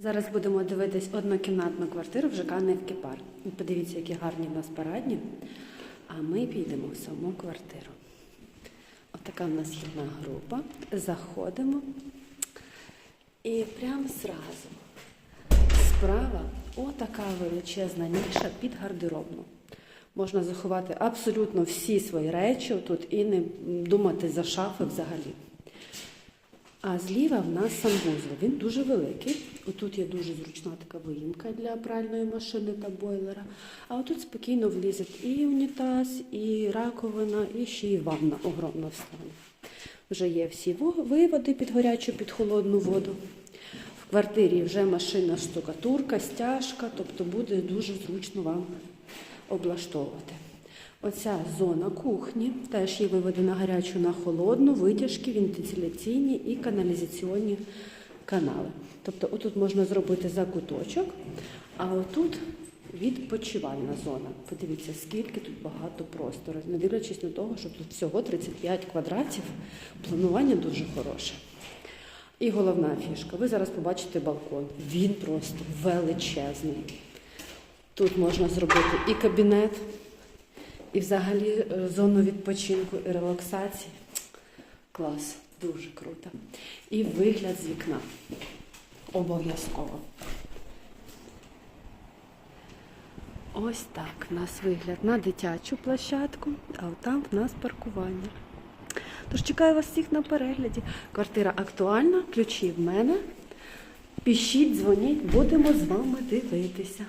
Зараз будемо дивитись однокімнатну квартиру в ЖК Невкіпар. Подивіться, які гарні в нас парадні. А ми підемо в саму квартиру. Отака в нас вхідна група. Заходимо. І прямо зразу справа отака величезна ніша під гардеробну. Можна заховати абсолютно всі свої речі тут і не думати за шафи взагалі. А зліва в нас санвузол. Він дуже великий. Отут є дуже зручна така виїмка для пральної машини та бойлера. А отут спокійно влізе і унітаз, і раковина, і ще й ванна огромна встане. Вже є всі виводи під гарячу, під холодну воду. В квартирі вже машина штукатурка, стяжка, тобто буде дуже зручно вам облаштовувати. Оця зона кухні теж є виводи на гарячу на холодну, витяжки, вентиляційні і каналізаційні канали. Тобто отут можна зробити закуточок, а отут відпочивальна зона. Подивіться, скільки тут багато простору. Не дивлячись на того, що тут всього 35 квадратів, планування дуже хороше. І головна фішка. Ви зараз побачите балкон. Він просто величезний. Тут можна зробити і кабінет, і взагалі е, зону відпочинку і релаксації. Клас, дуже круто. І вигляд з вікна. Обов'язково. Ось так у нас вигляд на дитячу площадку, а там в нас паркування. Тож чекаю вас всіх на перегляді. Квартира актуальна, ключі в мене. Пишіть, дзвоніть, будемо з вами дивитися.